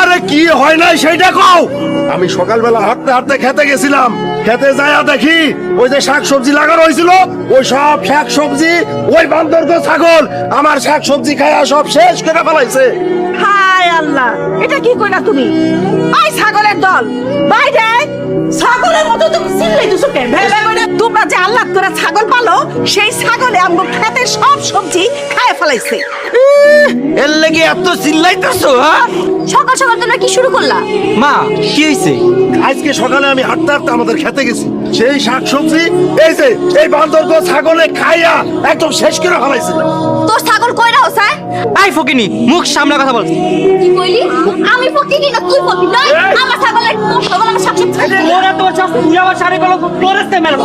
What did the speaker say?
আরে কি হয় নাই সেইটা কও। আমি সকালবেলা হাঁটতে হাঁটতে খেতে গেছিলাম। খেতে যায়া দেখি ওই যে শাক সবজি লাগানো হয়েছিল ওই সব শাক সবজি ওই বান্দরগো ছাগল আমার শাক সবজি খায়া সব শেষ করে ফেলাইছে। হায় আল্লাহ এটা কি কইরা তুমি? আই ছাগলের দল বাইরে ছাগলের মতো তুমি চিল্লাই দিছো কেন? তোমরা যে আল্লাহ করে ছাগল পালো সেই ছাগলে আমগো খেতে সব সবজি খায় ফেলাইছে। লেগে এত চিল্লাইতেছো হ্যাঁ সকাল সকাল তোমরা কি শুরু করলা? মা কি হয়েছে আজকে সকালে আমি হাঁটতে হাঁটতে আমাদের খেতে গেছি। সেই শাক সবজি এই যে এই বান্দরগো ছাগলে খাইয়া একদম শেষ করে ফেলাইছে। তোর ছাগল কইরা হসায় আই ফকিনি মুখ সামনে কথা বল। কি কইলি? আমি ফকি কি না তুই ফকি নয় আমার ছাগলের ছাগল আমার সাথে ওরা তো চাষ তুই আমার সারে গেল তোর মেলা